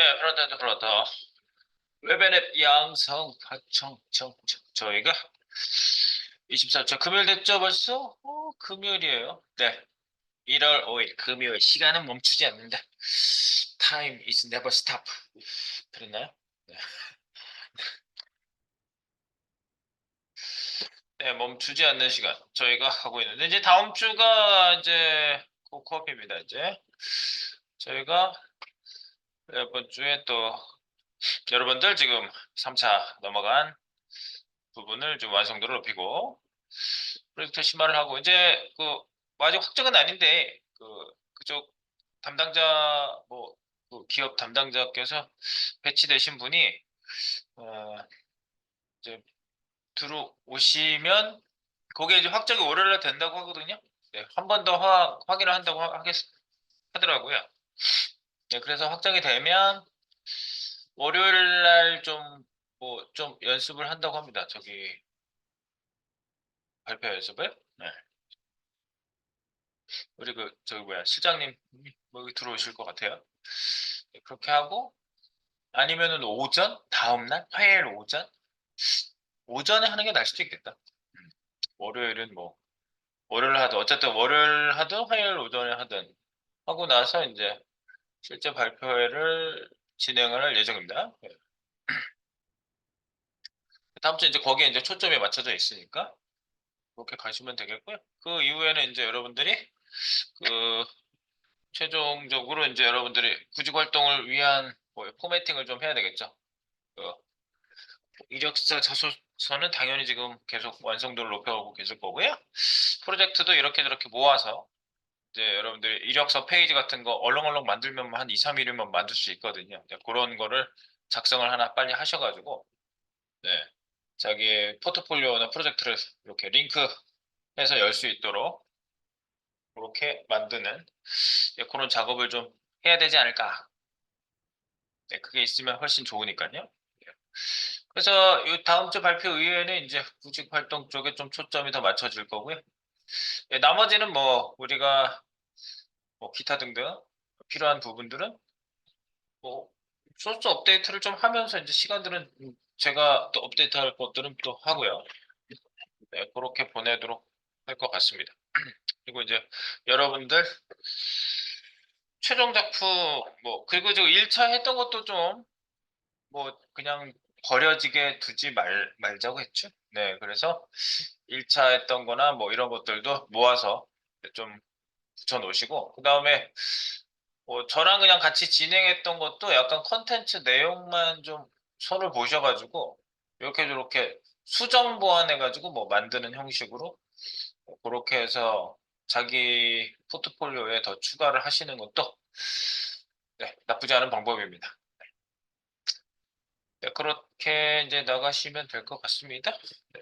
네, 프론트엔드 플러터 웹앱 양성 파청청 저희가 24초 금요일 됐죠 벌써? 어, 금요일이에요. 네. 1월 5일 금요일 시간은 멈추지 않는다. Time is never stop. 그랬나요? 네. 네, 멈추지 않는 시간 저희가 하고 있는데 이제 다음 주가 이제 코코업입니다. 이제 저희가 이번 주에 또 여러분들 지금 3차 넘어간 부분을 좀 완성도를 높이고 프로젝트 심화를 하고 이제 그 아직 확정은 아닌데 그 그쪽 담당자 뭐 그 기업 담당자께서 배치되신 분이 어 이제 들어오시면 거기에 이제 확정이 월요일날 된다고 하거든요. 네, 한 번 더 확인을 한다고 하, 하겠, 하더라고요. 네, 그래서 확정이 되면 월요일 날 좀 뭐 좀 연습을 한다고 합니다. 저기 발표 연습을. 네. 우리 그 저기 뭐야 실장님 뭐 여기 들어오실 것 같아요. 네, 그렇게 하고 아니면은 오전 다음 날 화요일 오전 오전에 하는 게 나을 수도 있겠다. 음, 월요일은 뭐 월요일 하든 어쨌든 월요일 하든 화요일 오전에 하든 하고 나서 이제 실제 발표회를 진행을 할 예정입니다. 네. 다음 주 이제 거기에 이제 초점이 맞춰져 있으니까 그렇게 가시면 되겠고요. 그 이후에는 이제 여러분들이 그 최종적으로 이제 여러분들이 구직 활동을 위한 뭐 포매팅을 좀 해야 되겠죠. 그 이력서 자소서는 당연히 지금 계속 완성도를 높여가고 계실 거고요. 프로젝트도 이렇게 저렇게 모아서 이제 여러분들이 이력서 페이지 같은 거 얼렁얼렁 만들면 한 2, 3일이면 만들 수 있거든요. 네, 그런 거를 작성을 하나 빨리 하셔가지고 네, 자기 포트폴리오나 프로젝트를 이렇게 링크해서 열 수 있도록 그렇게 만드는 네, 그런 작업을 좀 해야 되지 않을까. 네, 그게 있으면 훨씬 좋으니까요. 네. 그래서 이 다음 주 발표 이후에는 이제 구직 활동 쪽에 좀 초점이 더 맞춰질 거고요. 예, 나머지는 뭐 우리가 뭐 기타 등등 필요한 부분들은 뭐 소스 업데이트를 좀 하면서 이제 시간들은 제가 또 업데이트할 것들은 또 하고요. 네, 그렇게 보내도록 할 것 같습니다. 그리고 이제 여러분들 최종 작품 뭐 그리고 저 1차 했던 것도 좀 뭐 그냥 버려지게 두지 말 말자고 했죠. 네, 그래서 1차 했던 거나 뭐 이런 것들도 모아서 좀 붙여 놓으시고 그 다음에 뭐 저랑 그냥 같이 진행했던 것도 약간 컨텐츠 내용만 좀 손을 보셔가지고 이렇게 저렇게 수정 보완해가지고 뭐 만드는 형식으로 그렇게 해서 자기 포트폴리오에 더 추가를 하시는 것도 네, 나쁘지 않은 방법입니다. 네, 그렇게 이제 나가시면 될 것 같습니다. 네.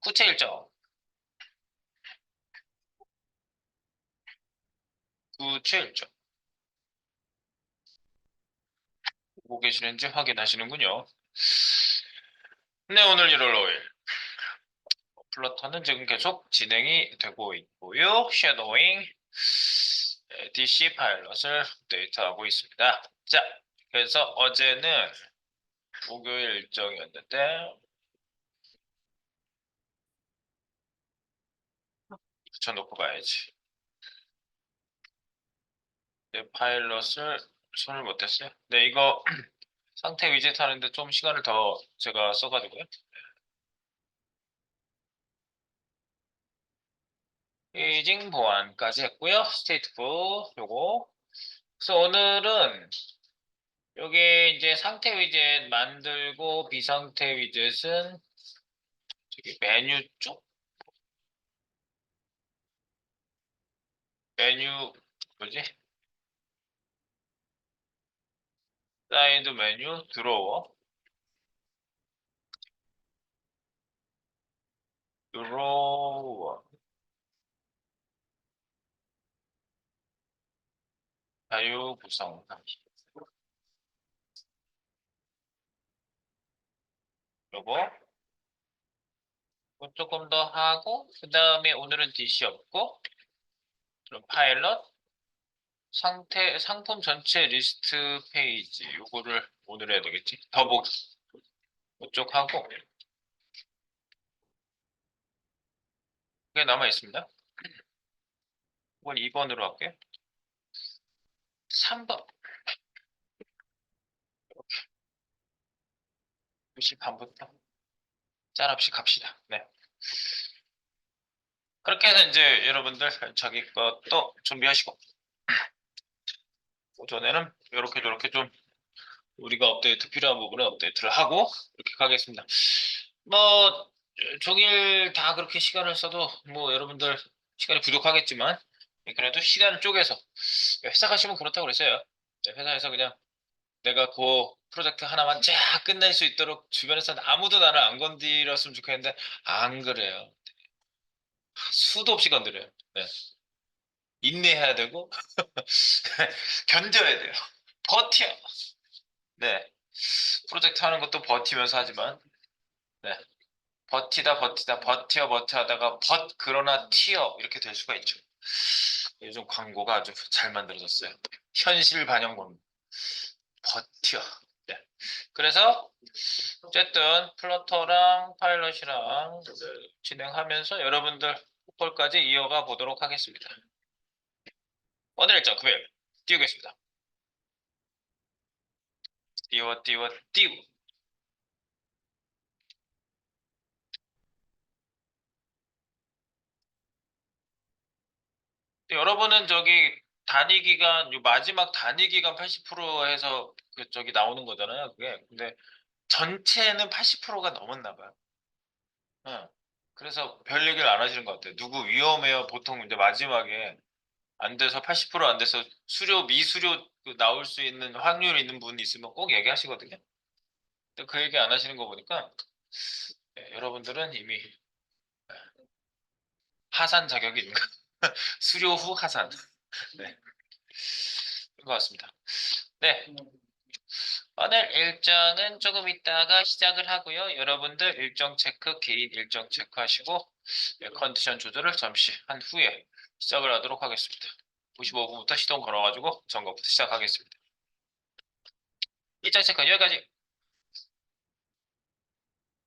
구체 일정. 구체 일정. 보고 계시는지 확인하시는군요. 네, 오늘 1월 5일. 플러터는 지금 계속 진행이 되고 있고요. 쉐도잉 DC 파일럿을 데이터하고 있습니다. 자, 그래서 어제는 목요일 일정이었는데 붙여놓고 가야지. 네, 파일럿을 손을 못했어요. 네, 이거 상태 위젯 하는데 좀 시간을 더 제가 써가지고요. 페이징 보안까지 했고요. 스테이트풀 요거. 그래서 오늘은 여기 이제 상태 위젯 만들고 비상태 위젯은 저기 메뉴 쪽? 메뉴 뭐지? 사이드 메뉴 드로워. 드로워 자유 구성하기 요거 조금 더 하고 그 다음에 오늘은 DC 없고 그럼 파일럿 상태 상품 전체 리스트 페이지 요거를 오늘 해야 되겠지 더보기 이쪽 하고 그게 남아 있습니다. 이건 2번으로 할게요. 3번 2시 반부터 짤 없이 갑시다. 네. 그렇게 해서 이제 여러분들 자기 것도 준비하시고 오전에는 이렇게 저렇게 좀 우리가 업데이트 필요한 부분에 업데이트를 하고 이렇게 가겠습니다. 뭐 종일 다 그렇게 시간을 써도 뭐 여러분들 시간이 부족하겠지만 그래도 시간 쪼개서 회사 가시면 그렇다고 그랬어요. 네, 회사에서 그냥 내가 그 프로젝트 하나만 쫙 끝낼 수 있도록 주변에서 아무도 나를 안 건드렸으면 좋겠는데 안 그래요. 수도 없이 건드려요. 네. 인내해야 되고 견뎌야 돼요. 버텨. 네. 프로젝트 하는 것도 버티면서 하지만 네. 버티다 버티다 버텨 버텨 하다가 벗 그러나 튀어 이렇게 될 수가 있죠. 요즘 광고가 아주 잘 만들어졌어요. 현실 반영권. 버텨. 네. 그래서 어쨌든 플러터랑 파일럿이랑 진행하면서 여러분들 포컬까지 이어가 보도록 하겠습니다. 오늘 일정 금요일 띄우겠습니다. 띄워 띄워 띄우. 여러분은 저기 단위 기간 요 마지막 단위 기간 80% 해서 그 저기 나오는 거잖아요. 그게 근데 전체는 80%가 넘었나 봐요. 응. 그래서 별 얘기를 안 하시는 것 같아요. 누구 위험해요? 보통 이제 마지막에 안 돼서 80%안 돼서 수료 미수료 그 나올 수 있는 확률 있는 분이 있으면 꼭 얘기하시거든요. 근데 그 얘기 안 하시는 거 보니까 예, 여러분들은 이미 하산 자격이 있는 거. 수료 후 하산. 네. 같습니다. 네. 오늘 일정은 조금 있다가 시작을 하고요. 여러분들 일정 체크, 개인 일정 체크하시고 예, 컨디션 조절을 잠시 한 후에 시작을 하도록 하겠습니다. 95분부터 시동 걸어가지고 점검부터 시작하겠습니다. 일정 체크는 여기까지.